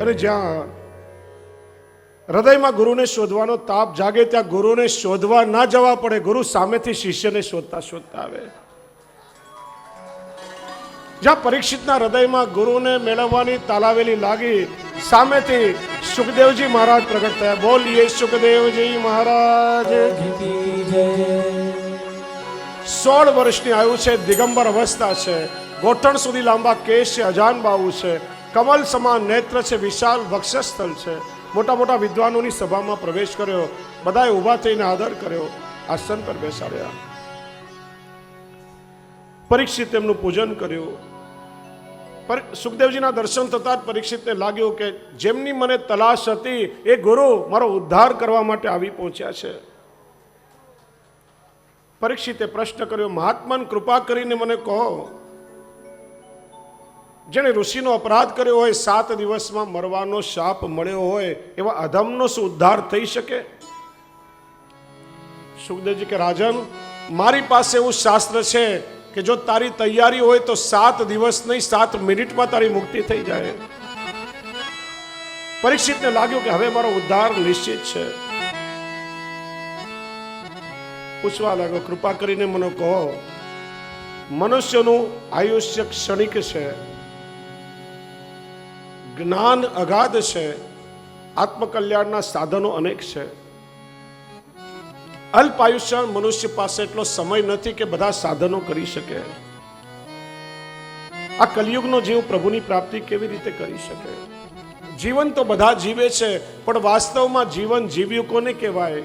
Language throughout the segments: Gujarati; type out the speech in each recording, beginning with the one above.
અને જ્યાં હૃદયમાં ગુરુને શોધવાનો તાપ જાગે, ત્યાં ગુરુને શોધવા ના જવા પડે. ગુરુ સામેથી શિષ્યને શોધતા શોધતા આવે. જ્યાં પરીક્ષિતના હૃદયમાં ગુરુને મેળવવાની તાલાવેલી લાગી, સામેથી સુખદેવજી મહારાજ પ્રગટ થયા. બોલીએ, સુખદેવજી મહારાજ. સોળ વર્ષની આયુ છે, દિગંબર અવસ્થા છે. ગોઠણ સુધી લાંબા કેશ છે, અજાન બાવું છે. કમલ સમાન નેત્ર છે, વિશાલ વક્ષસ્થળ છે. મોટા મોટા વિદ્વાનોની સભામાં પ્રવેશ કર્યો. બધાએ ઊભા થઈને આદર કર્યો. આસન પર બેસાડ્યા. પરીક્ષિત એમનું પૂજન કર્યું. પર સુખદેવજીના દર્શન થતાં જ પરીક્ષિતને લાગ્યું કે જેમની મને તલાશ હતી, એ ગુરુ મારો ઉદ્ધાર કરવા માટે આવી પહોંચ્યા છે. પરીક્ષિતે પ્રશ્ન કર્યો, મહાત્માન કૃપા કરીને મને કહો જેણે ઋષિનો અપરાધ કર્યો હોય, સાત દિવસમાં મરવાનો શાપ મળ્યો હોય, એવા અધમનો શું ઉદ્ધાર થઈ શકે? સુખદેવજી કે, રાજન, મારી પાસે એવું શાસ્ત્ર છે કે જો તારી તૈયારી હોય તો સાત દિવસ નહીં, સાત મિનિટમાં તારી મુક્તિ થઈ જાય. પરીક્ષિતને લાગ્યું કે, હવે મારો ઉદ્ધાર નિશ્ચિત છે. પૂછવા લાગ્યો, કૃપા કરીને મને કહો, મનુષ્યનું આયુષ્ય ક્ષણિક છે. જ્ઞાન અગાધ છે, આત્મકલ્યાણના સાધનો અનેક છે. અલ્પ આયુષ્ય મનુષ્ય પાસે એટલો સમય નથી કે બધા સાધનો કરી શકે. આ કલયુગનો જીવ પ્રભુની પ્રાપ્તિ કેવી રીતે કરી શકે? જીવન તો બધા જીવે છે, પણ વાસ્તવમાં જીવન જીવ્યું કોને કહેવાય?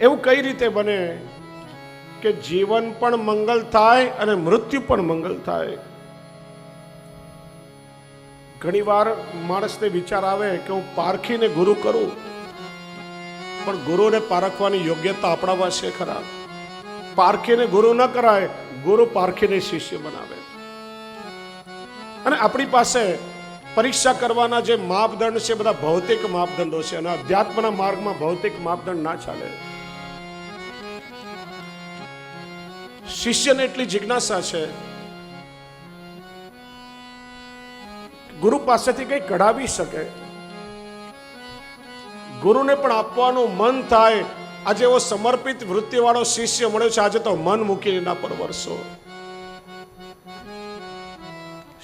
એવું કઈ રીતે બને કે જીવન પણ મંગલ થાય અને મૃત્યુ પણ મંગલ થાય? ઘણીવાર માણસને વિચાર આવે કે હું પારખીને ગુરુ કરું. પણ ગુરુને પારખવાની યોગ્યતા આપણા પાસે ખરા. પારખીને ગુરુ ન કરાય, ગુરુ પારખીને શિષ્ય બનાવે. અને આપણી પાસે પરીક્ષા કરવાના જે માપદંડ છે, બધા ભૌતિક માપદંડો છે અને અધ્યાત્મના માર્ગમાં ભૌતિક માપદંડ ના ચાલે. શિષ્યને એટલી જિજ્ઞાસા છે ગુરુ પાસેથી કંઈ કઢાવી શકે? ગુરુને પણ આપવાનું મન થાય. આજે એવો સમર્પિત વૃત્તિવાળો શિષ્ય મળ્યો છે, આજે તો મન મૂકી એના પર વરસો.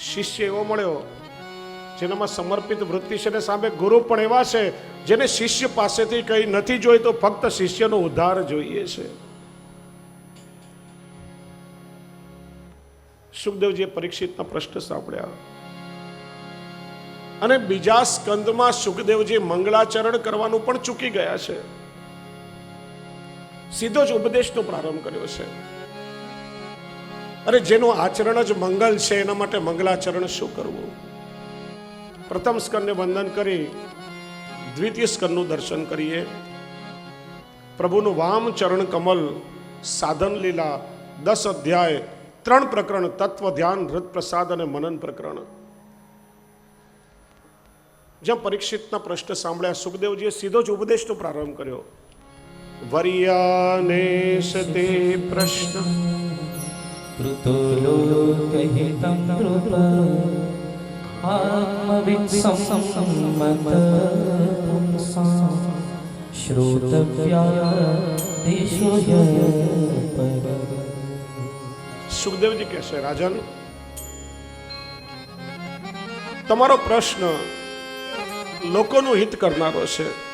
શિષ્ય એવો મળ્યો, જેનામાં સમર્પિત વૃત્તિ છે ને સામે ગુરુ પણ એવા છે, જેને શિષ્ય પાસેથી કંઈ નથી જોઈતો ફક્ત શિષ્યનો ઉદ્ધાર જોઈએ છે. સુખદેવજીએ પરીક્ષિતના પ્રશ્ન સાંભળ્યા. અને બીજા સ્કંદમાં સુખદેવજી મંગળાચરણ કરવાનું પણ ચૂકી ગયા છે. સીધો જ ઉપદેશનો પ્રારંભ કર્યો છે. અરે જેનું આચરણ જ મંગલ છે, એના માટે મંગલાચરણ શું કરવું? પ્રથમ સ્કંદને વંદન કરી, દ્વિતીય સ્કંદનું દર્શન કરીએ. પ્રભુનું વામ, ચરણ, કમલ, સાધન, લીલા, દસ અધ્યાય, ત્રણ પ્રકરણ, તત્વ, ધ્યાન હૃદ પ્રસાદ અને મનન પ્રકરણ. જ્યાં પરીક્ષિતના પ્રશ્ન સાંભળ્યા સુખદેવજીએ સીધો જ ઉપદેશનો પ્રારંભ કર્યો. વર્યાને સતે પ્રશ્ન. સુખદેવજી કહેશે રાજન તમારો પ્રશ્ન લોકોનું હિત કરનારો છે.